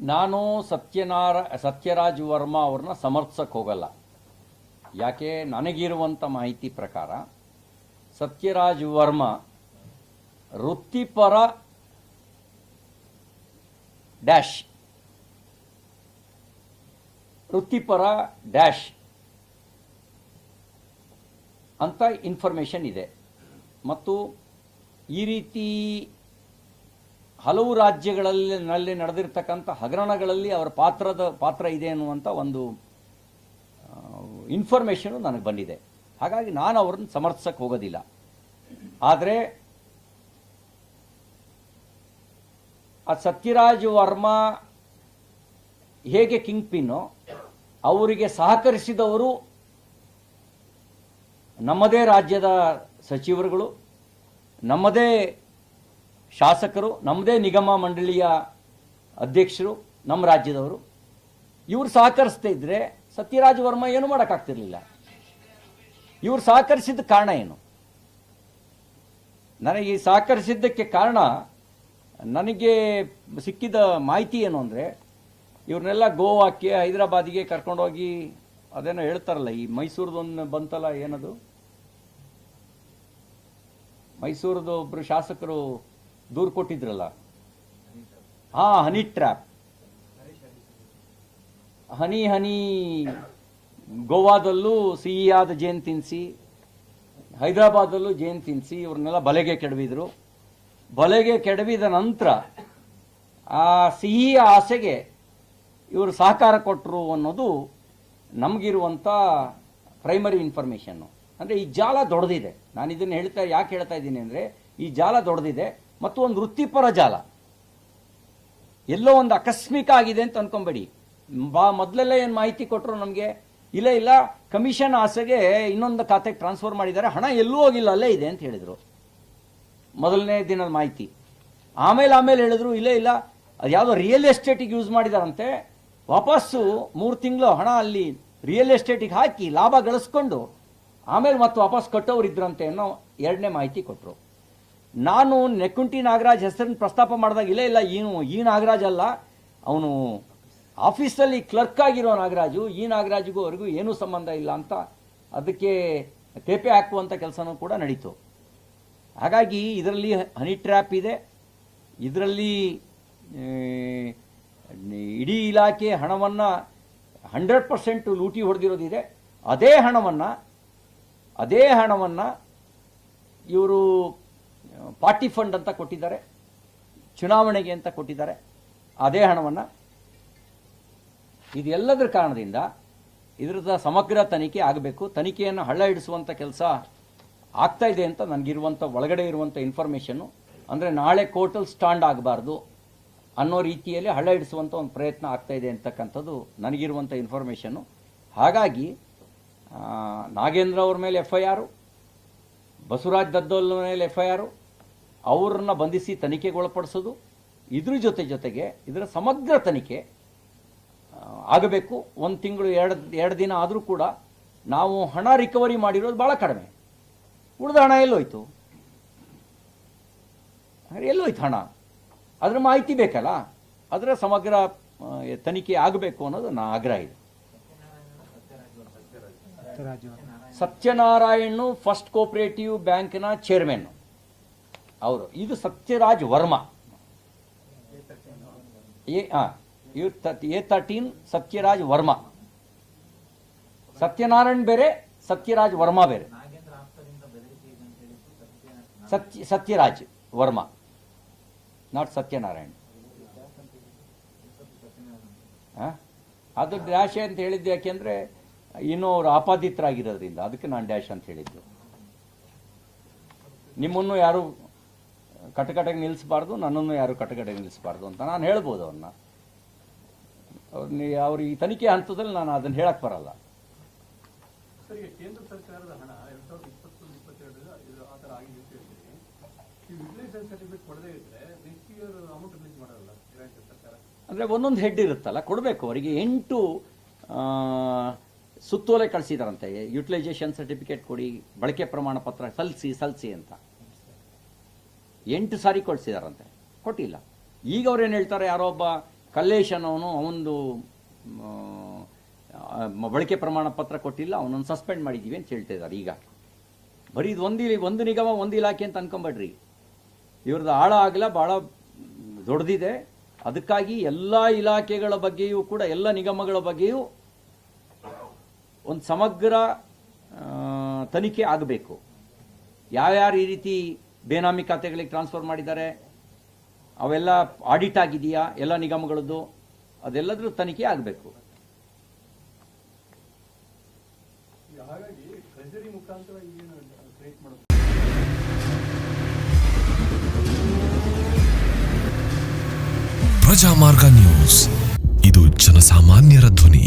ನಾನು ಸತ್ಯನಾರ, ಸತ್ಯರಾಜ್ ವರ್ಮಾ ಅವ್ರನ್ನ ಸಮರ್ಥಿಸಕ್ಕೆ ಹೋಗಲ್ಲ. ಯಾಕೆ? ನನಗಿರುವಂಥ ಮಾಹಿತಿ ಪ್ರಕಾರ ಸತ್ಯರಾಜ್ ವರ್ಮಾ ವೃತ್ತಿಪರ ಡ್ಯಾಶ್. ವೃತ್ತಿಪರ ಡ್ಯಾಶ್ ಅಂತ ಇನ್ಫಾರ್ಮೇಷನ್ ಇದೆ. ಮತ್ತು ಈ ರೀತಿ ಹಲವು ರಾಜ್ಯಗಳಲ್ಲಿ ನಲ್ಲಿ ನಡೆದಿರ್ತಕ್ಕಂಥ ಹಗರಣಗಳಲ್ಲಿ ಅವರ ಪಾತ್ರದ ಪಾತ್ರ ಇದೆ ಅನ್ನುವಂಥ ಒಂದು ಇನ್ಫಾರ್ಮೇಷನು ನನಗೆ ಬಂದಿದೆ. ಹಾಗಾಗಿ ನಾನು ಅವ್ರನ್ನ ಸಮರ್ಥಿಸಕ್ಕೆ ಹೋಗೋದಿಲ್ಲ. ಆದರೆ, ಆ ಸತ್ಯರಾಜ್ ವರ್ಮಾ ಹೇಗೆ ಕಿಂಗ್ ಪಿನ್ನು ಅವರಿಗೆ ಸಹಕರಿಸಿದವರು ನಮ್ಮದೇ ರಾಜ್ಯದ ಸಚಿವರುಗಳು, ನಮ್ಮದೇ ಶಾಸಕರು, ನಮ್ಮದೇ ನಿಗಮ ಮಂಡಳಿಯ ಅಧ್ಯಕ್ಷರು, ನಮ್ಮ ರಾಜ್ಯದವರು, ಇವರು ಸಹಕರಿಸ್ತಾ ಇದ್ರೆ ಸತ್ಯರಾಜ್ ವರ್ಮಾ ಏನು ಮಾಡೋಕ್ಕಾಗ್ತಿರ್ಲಿಲ್ಲ. ಇವರು ಸಹಕರಿಸಿದ ಕಾರಣ ಏನು? ನನಗೆ ಈ ಸಹಕರಿಸಿದ್ದಕ್ಕೆ ಕಾರಣ ನನಗೆ ಸಿಕ್ಕಿದ ಮಾಹಿತಿ ಏನು ಅಂದರೆ, ಇವ್ರನ್ನೆಲ್ಲ ಗೋವಾಕ್ಕೆ, ಹೈದರಾಬಾದಿಗೆ ಕರ್ಕೊಂಡೋಗಿ ಅದೇನೋ ಹೇಳ್ತಾರಲ್ಲ, ಈ ಮೈಸೂರದೊಂದು ಬಂತಲ್ಲ ಏನದು? ಮೈಸೂರದು ಒಬ್ಬರು ಶಾಸಕರು ದೂರು ಕೊಟ್ಟಿದ್ರಲ್ಲ? ಹಾ ಹನಿ ಟ್ರ್ಯಾಪ್ ಹನಿ ಹನಿ ಗೋವಾದಲ್ಲೂ ಸಿಹಿಯಾದ ಜೇನು ತಿನ್ಸಿ, ಹೈದರಾಬಾದಲ್ಲೂ ಜೇನು ತಿನ್ಸಿ ಇವ್ರನ್ನೆಲ್ಲ ಬಲೆಗೆ ಕೆಡವಿದ್ರು. ಬಲೆಗೆ ಕೆಡವಿದ ನಂತರ ಆ ಸಿಹಿಯ ಆಸೆಗೆ ಇವರು ಸಹಕಾರ ಕೊಟ್ಟರು ಅನ್ನೋದು ನಮಗಿರುವಂಥ ಪ್ರೈಮರಿ ಇನ್ಫಾರ್ಮೇಷನ್ನು ಅಂದರೆ ಈ ಜಾಲ ದೊಡ್ಡದಿದೆ ನಾನು ಇದನ್ನು ಹೇಳ್ತಾ ಯಾಕೆ ಹೇಳ್ತಾ ಇದ್ದೀನಿ ಅಂದರೆ, ಈ ಜಾಲ ದೊಡ್ಡದಿದೆ ಮತ್ತು ಒಂದು ವೃತ್ತಿಪರ ಜಾಲ. ಎಲ್ಲೋ ಒಂದು ಆಕಸ್ಮಿಕ ಆಗಿದೆ ಅಂತ ಅನ್ಕೊಂಬೇಡಿ. ಬಾ, ಮೊದಲೆಲ್ಲ ಏನು ಮಾಹಿತಿ ಕೊಟ್ಟರು ನಮಗೆ? ಇಲ್ಲ ಇಲ್ಲ, ಕಮಿಷನ್ ಆಸೆಗೆ ಇನ್ನೊಂದು ಖಾತೆಗೆ ಟ್ರಾನ್ಸ್ಫರ್ ಮಾಡಿದ್ದಾರೆ. ಹಣ ಎಲ್ಲೂ ಹೋಗಿಲ್ಲ, ಅಲ್ಲೇ ಇದೆ ಅಂತ ಹೇಳಿದರು. ಮೊದಲನೇ ದಿನದ ಮಾಹಿತಿ. ಆಮೇಲೆ ಆಮೇಲೆ ಹೇಳಿದ್ರು, ಇಲ್ಲ ಇಲ್ಲ, ಅದು ಯಾವುದೋ ರಿಯಲ್ ಎಸ್ಟೇಟಿಗೆ ಯೂಸ್ ಮಾಡಿದಾರಂತೆ. ವಾಪಸ್ಸು ಮೂರು ತಿಂಗಳು ಹಣ ಅಲ್ಲಿ ರಿಯಲ್ ಎಸ್ಟೇಟಿಗೆ ಹಾಕಿ ಲಾಭ ಗಳಿಸ್ಕೊಂಡು ಆಮೇಲೆ ಮತ್ತೆ ವಾಪಸ್ ಕಟ್ಟೋರು ಇದ್ರಂತೆ ಅನ್ನೋ ಎರಡನೇ ಮಾಹಿತಿ ಕೊಟ್ಟರು ನಾನು ನೆಕ್ಕುಂಟಿ ನಾಗರಾಜ್ ಹೆಸರನ್ನು ಪ್ರಸ್ತಾಪ ಮಾಡಿದಾಗ, ಇಲ್ಲ ಇಲ್ಲ ಏನು ಈ ನಾಗರಾಜ್ ಅಲ್ಲ, ಅವನು ಆಫೀಸಲ್ಲಿ ಕ್ಲರ್ಕ್ ಆಗಿರೋ ನಾಗರಾಜು, ಈ ನಾಗರಾಜಿಗೂ ಅವ್ರಿಗೂ ಏನೂ ಸಂಬಂಧ ಇಲ್ಲ ಅಂತ ಅದಕ್ಕೆ ತೇಪೆ ಹಾಕುವಂಥ ಕೆಲಸನೂ ಕೂಡ ನಡೀತು. ಹಾಗಾಗಿ ಇದರಲ್ಲಿ ಹನಿ ಟ್ರ್ಯಾಪ್ ಇದೆ. ಇದರಲ್ಲಿ ಇಡೀ ಇಲಾಖೆ ಹಣವನ್ನು ಹಂಡ್ರೆಡ್ ಪರ್ಸೆಂಟ್ ಲೂಟಿ ಹೊಡೆದಿರೋದಿದೆ. ಅದೇ ಹಣವನ್ನು ಅದೇ ಹಣವನ್ನು ಇವರು ಪಾರ್ಟಿ ಫಂಡ್ ಅಂತ ಕೊಟ್ಟಿದ್ದಾರೆ, ಚುನಾವಣೆಗೆ ಅಂತ ಕೊಟ್ಟಿದ್ದಾರೆ. ಅದೇ ಹಣವನ್ನು ಇದೆಲ್ಲದರ ಕಾರಣದಿಂದ ಇದರದ ಸಮಗ್ರ ತನಿಖೆ ಆಗಬೇಕು. ತನಿಖೆಯನ್ನು ಹಳ್ಳ ಹಿಡಿಸುವಂಥ ಕೆಲಸ ಆಗ್ತಾ ಇದೆ ಅಂತ ನನಗಿರುವಂಥ ಒಳಗಡೆ ಇರುವಂಥ ಇನ್ಫಾರ್ಮೇಷನ್ನು ಅಂದರೆ ನಾಳೆ ಕೋರ್ಟಲ್ಲಿ ಸ್ಟಾಂಡ್ ಆಗಬಾರ್ದು ಅನ್ನೋ ರೀತಿಯಲ್ಲಿ ಹಳ್ಳ ಹಿಡಿಸುವಂಥ ಒಂದು ಪ್ರಯತ್ನ ಆಗ್ತಾ ಇದೆ ಅಂತಕ್ಕಂಥದ್ದು ನನಗಿರುವಂಥ ಇನ್ಫಾರ್ಮೇಷನ್ನು ಹಾಗಾಗಿ ನಾಗೇಂದ್ರ ಅವ್ರ ಮೇಲೆ ಎಫ್ ಐ ಆರು ಬಸವರಾಜ್ ದದ್ದೋಲ್ ಮೇಲೆ ಎಫ್ ಐ ಆರು ಅವ್ರನ್ನ ಬಂಧಿಸಿ ತನಿಖೆಗೆ ಒಳಪಡಿಸೋದು ಇದ್ರ ಜೊತೆ ಜೊತೆಗೆ ಇದರ ಸಮಗ್ರ ತನಿಖೆ ಆಗಬೇಕು. ಒಂದು ತಿಂಗಳು ಎರಡು ಎರಡು ದಿನ ಆದರೂ ಕೂಡ ನಾವು ಹಣ ರಿಕವರಿ ಮಾಡಿರೋದು ಭಾಳ ಕಡಿಮೆ. ಉಳಿದ ಹಣ ಎಲ್ಲೋಯ್ತು? ಎಲ್ಲೋಯ್ತು ಹಣ? ಅದರ ಮಾಹಿತಿ ಬೇಕಲ್ಲ? ಅದರ ಸಮಗ್ರ ತನಿಖೆ ಆಗಬೇಕು ಅನ್ನೋದು ನಾ ಆಗ್ರಹ ಇದೆ. ಸತ್ಯನಾರಾಯಣ್ ಫಸ್ಟ್ ಕೋಪರೇಟಿವ್ ಬ್ಯಾಂಕ್ನ ಚೇರ್ಮನ್ ಅವರು ಇದು Satyaraj Varma. A A thirteen Satyaraj Varma. Satyanarayan ಬೇರೆ, ಸತ್ಯರಾಜ್ ವರ್ಮಾ ಬೇರೆ. ಸತ್ಯ, ಸತ್ಯರಾಜ್ ವರ್ಮಾ. ನಾಟ್ ಸತ್ಯನಾರಾಯಣ್. ಹಾ ಅದು ಡ್ಯಾಶ್ ಅಂತ ಹೇಳಿದ್ದು ಯಾಕೆಂದ್ರೆ ಇನ್ನೂ ಅವರು ಆಪಾದಿತರಾಗಿರೋದ್ರಿಂದ. ಅದಕ್ಕೆ ನಾನು ಡ್ಯಾಶ್ ಅಂತ ಹೇಳಿದ್ದು. ನಿಮ್ಮನ್ನು ಯಾರು ಕಟಕಟೆಗೆ ನಿಲ್ಲಿಸಬಾರ್ದು ನನ್ನನ್ನು ಯಾರು ಕಟಕಟೆಗೆ ನಿಲ್ಲಿಸಬಾರ್ದು ಅಂತ ನಾನು ಹೇಳ್ಬೋದು ಅವ್ರನ್ನ. ಅವ್ರನ್ನ ಅವ್ರ ಈ ತನಿಖೆ ಹಂತದಲ್ಲಿ ನಾನು ಅದನ್ನು ಹೇಳಕ್ಕೆ ಬರಲ್ಲ. ಕೇಂದ್ರ ಸರ್ಕಾರದ ಹಣ ಎರಡ್ ಸಾವಿರದ ಇಪ್ಪತ್ತೊಂದು ಇಪ್ಪತ್ತೆರಡರ ಇದು ಆ ಥರ ಆಗಿದೆ ಅಂತ ಹೇಳ್ತೀರಿ ಈ ಯುಟಿಲೈಸೇಷನ್ ಸರ್ಟಿಫಿಕೇಟ್ ಕೊಡದೇ ಇದ್ರೆ ನೆಕ್ಸ್ಟ್ ಇಯರ್ ಅಮೌಂಟ್ ರಿಲೀಸ್ ಮಾಡಲ್ಲ ರಾಜ್ಯ ಸರ್ಕಾರ? ಅಂದರೆ ಒಂದೊಂದು ಹೆಡ್ ಇರುತ್ತಲ್ಲ ಕೊಡಬೇಕು ಅವರಿಗೆ. ಎಂಟು ಸುತ್ತೋಲೆ ಕಳಿಸಿದಾರಂತೆ. ಯುಟಿಲೈಸೇಷನ್ ಸರ್ಟಿಫಿಕೇಟ್ ಕೊಡಿ ಬಳಕೆ ಪ್ರಮಾಣ ಪತ್ರ ಸಲ್ಲಿಸಿ ಸಲ್ಲಿಸಿ ಅಂತ. ಎಂಟು ಸಾರಿ ಕಳಿಸಿದಾರಂತೆ ಕೊಟ್ಟಿಲ್ಲ. ಈಗ ಅವ್ರು ಏನು ಹೇಳ್ತಾರೆ, ಯಾರೋ ಒಬ್ಬ ಕಲ್ಲೇಶನವನು ಅವನದು ಬಳಕೆ ಪ್ರಮಾಣ ಪತ್ರ ಕೊಟ್ಟಿಲ್ಲ, ಅವನನ್ನು ಸಸ್ಪೆಂಡ್ ಮಾಡಿದ್ದೀವಿ ಅಂತ ಹೇಳ್ತಾ ಇದ್ದಾರೆ ಈಗ. ಬರೀ ಇದು ಒಂದು ಒಂದು ನಿಗಮ, ಒಂದು ಇಲಾಖೆ ಅಂತ ಅನ್ಕೊಂಬೇಡ್ರಿ ಇವ್ರದ್ದು ಆಳ ಆಗಲ ಭಾಳ ದೊಡ್ಡದಿದೆ. ಅದಕ್ಕಾಗಿ ಎಲ್ಲ ಇಲಾಖೆಗಳ ಬಗ್ಗೆಯೂ ಕೂಡ, ಎಲ್ಲ ನಿಗಮಗಳ ಬಗ್ಗೆಯೂ ಒಂದು ಸಮಗ್ರ ತನಿಖೆ ಆಗಬೇಕು. ಯಾವ್ಯಾರು ಈ ರೀತಿ ಬೇನಾಮಿ ಖಾತೆಗಳಿಗೆ ಟ್ರಾನ್ಸ್ಫರ್ ಮಾಡಿದ್ದಾರೆ. ಅವೆಲ್ಲ ಆಡಿಟ್ ಆಗಿದೆಯಾ? ಎಲ್ಲ ನಿಗಮಗಳದ್ದು? ಅದೆಲ್ಲದ್ರೂ ತನಿಖೆ ಆಗಬೇಕು. ಪ್ರಜಾಮಾರ್ಗ ನ್ಯೂಸ್. ಇದು ಜನಸಾಮಾನ್ಯರ ಧ್ವನಿ.